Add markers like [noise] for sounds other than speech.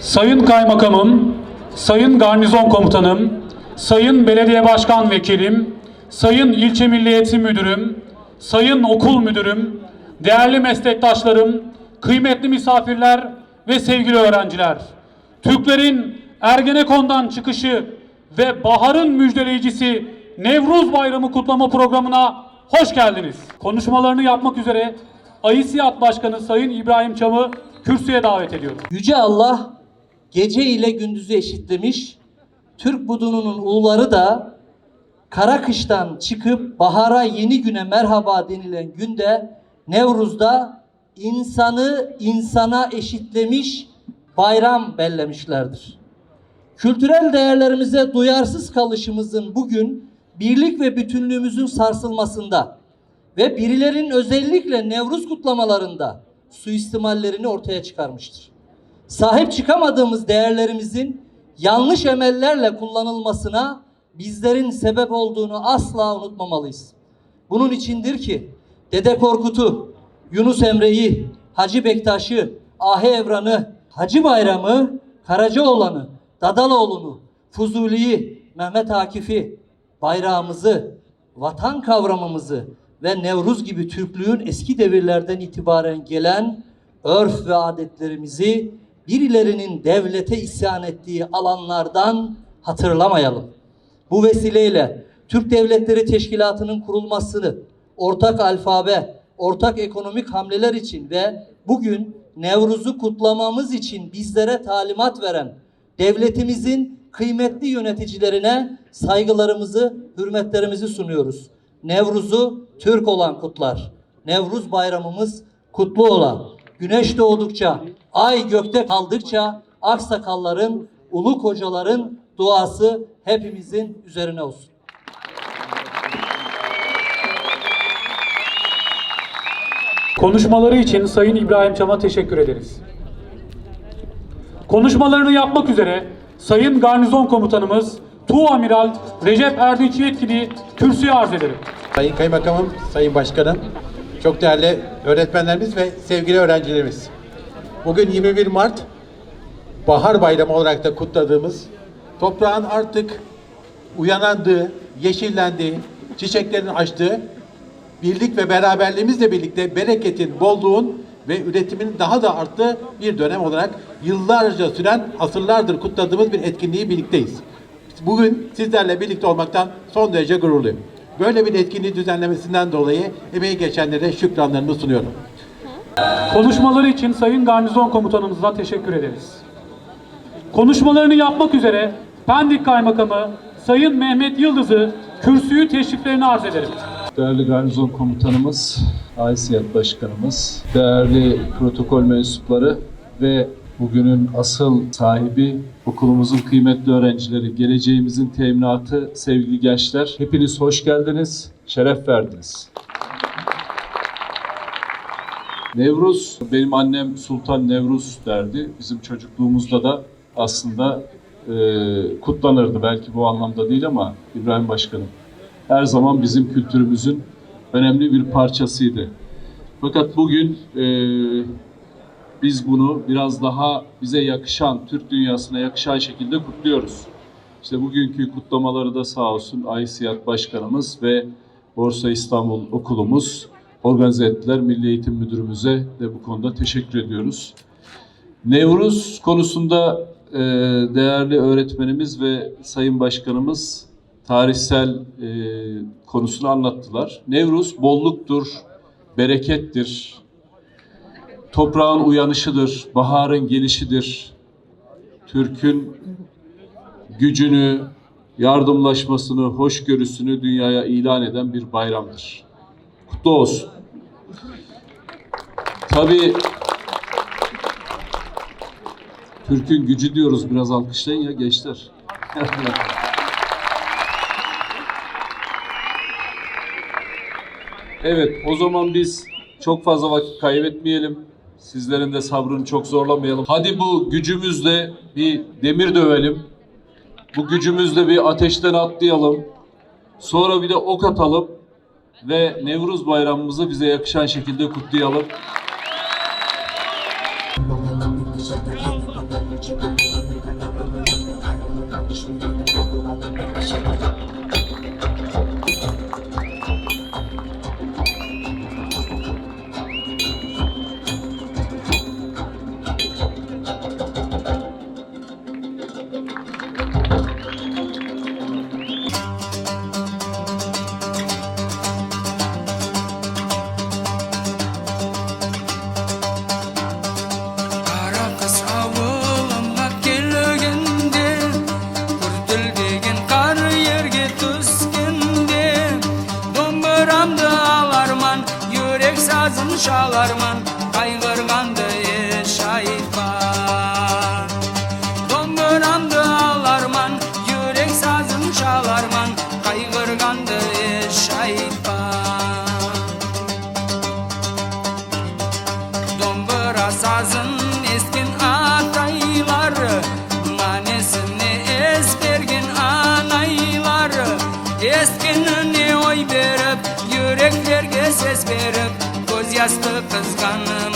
Sayın Kaymakamım, Sayın Garnizon Komutanım, Sayın Belediye Başkan Vekilim, Sayın İlçe Milli Eğitim Müdürüm, Sayın Okul Müdürüm, değerli meslektaşlarım, kıymetli misafirler ve sevgili öğrenciler. Türklerin Ergenekon'dan çıkışı ve baharın müjdeleyicisi Nevruz Bayramı kutlama programına hoş geldiniz. Konuşmalarını yapmak üzere AİSİAD Başkanı Sayın İbrahim Çam'ı kürsüye davet ediyorum. Yüce Allah gece ile gündüzü eşitlemiş. Türk budununun uluları da kara kıştan çıkıp bahara yeni güne merhaba denilen günde Nevruz'da insanı insana eşitlemiş bayram bellemişlerdir. Kültürel değerlerimize duyarsız kalışımızın bugün birlik ve bütünlüğümüzün sarsılmasında ve birilerin özellikle Nevruz kutlamalarında suistimallerini ortaya çıkarmıştır. Sahip çıkamadığımız değerlerimizin yanlış emellerle kullanılmasına bizlerin sebep olduğunu asla unutmamalıyız. Bunun içindir ki Dede Korkut'u, Yunus Emre'yi, Hacı Bektaş'ı, Ahi Evran'ı, Hacı Bayram'ı, Karacaoğlan'ı, Dadaloğlu'nu, Fuzuli'yi, Mehmet Akif'i, bayrağımızı, vatan kavramımızı ve Nevruz gibi Türklüğün eski devirlerden itibaren gelen örf ve adetlerimizi birilerinin devlete isyan ettiği alanlardan hatırlamayalım. Bu vesileyle Türk Devletleri Teşkilatı'nın kurulmasını, ortak alfabe, ortak ekonomik hamleler için ve bugün Nevruz'u kutlamamız için bizlere talimat veren devletimizin kıymetli yöneticilerine saygılarımızı, hürmetlerimizi sunuyoruz. Nevruz'u Türk olan kutlar. Nevruz bayramımız kutlu ola. Güneş doğdukça, ay gökte kaldıkça aksakalların, ulu kocaların duası hepimizin üzerine olsun. Konuşmaları için Sayın İbrahim Çam'a teşekkür ederiz. Konuşmalarını yapmak üzere Sayın Garnizon Komutanımız Tuğamiral Recep Erdinç Yetkili kürsüye arz ederim. Sayın Kaymakamım, Sayın Başkanım, çok değerli öğretmenlerimiz ve sevgili öğrencilerimiz. Bugün 21 Mart Bahar Bayramı olarak da kutladığımız, toprağın artık uyanandığı, yeşillendiği, çiçeklerin açtığı, birlik ve beraberliğimizle birlikte bereketin, bolluğun ve üretimin daha da arttığı bir dönem olarak yıllarca süren, asırlardır kutladığımız bir etkinliği birlikteyiz. Bugün sizlerle birlikte olmaktan son derece gururluyum. Böyle bir etkinliği düzenlemesinden dolayı emeği geçenlere şükranlarımı sunuyorum. Konuşmaları için Sayın Garnizon Komutanımıza teşekkür ederiz. Konuşmalarını yapmak üzere Pendik Kaymakamı Sayın Mehmet Yıldız'ı kürsüyü teşriflerini arz ederim. Değerli garnizon komutanımız, AİSİAD başkanımız, değerli protokol mensupları ve bugünün asıl sahibi okulumuzun kıymetli öğrencileri, geleceğimizin teminatı sevgili gençler. Hepiniz hoş geldiniz, şeref verdiniz. Nevruz, benim annem Sultan Nevruz derdi. Bizim çocukluğumuzda da aslında e, kutlanırdı. Belki bu anlamda değil ama İbrahim Başkanım her zaman bizim kültürümüzün önemli bir parçasıydı. Fakat bugün e, biz bunu biraz daha bize yakışan, Türk dünyasına yakışan şekilde kutluyoruz. İşte bugünkü kutlamaları da sağ olsun AİSİAD Başkanımız ve Borsa İstanbul Okulumuz organize ettiler. Milli Eğitim Müdürümüze de bu konuda teşekkür ediyoruz. Nevruz konusunda e, değerli öğretmenimiz ve Sayın Başkanımız tarihsel e, konusunu anlattılar. Nevruz bolluktur, berekettir, toprağın uyanışıdır, baharın gelişidir. Türk'ün gücünü, yardımlaşmasını, hoşgörüsünü dünyaya ilan eden bir bayramdır. Kutlu olsun. Tabii Türk'ün gücü diyoruz biraz alkışlayın ya gençler. [laughs] Evet, o zaman biz çok fazla vakit kaybetmeyelim. Sizlerin de sabrını çok zorlamayalım. Hadi bu gücümüzle bir demir dövelim. Bu gücümüzle bir ateşten atlayalım. Sonra bir de ok atalım ve Nevruz bayramımızı bize yakışan şekilde kutlayalım. Sazın şalarman Kaygırgandı şahitman Domburamdı alarman Yürek sazın şalarman Kaygırgandı şahitman Dombra sazın eskin ataylar Manesini esbergin anaylar Eskinini oy berip Yüreklerge ses verip Kızganıma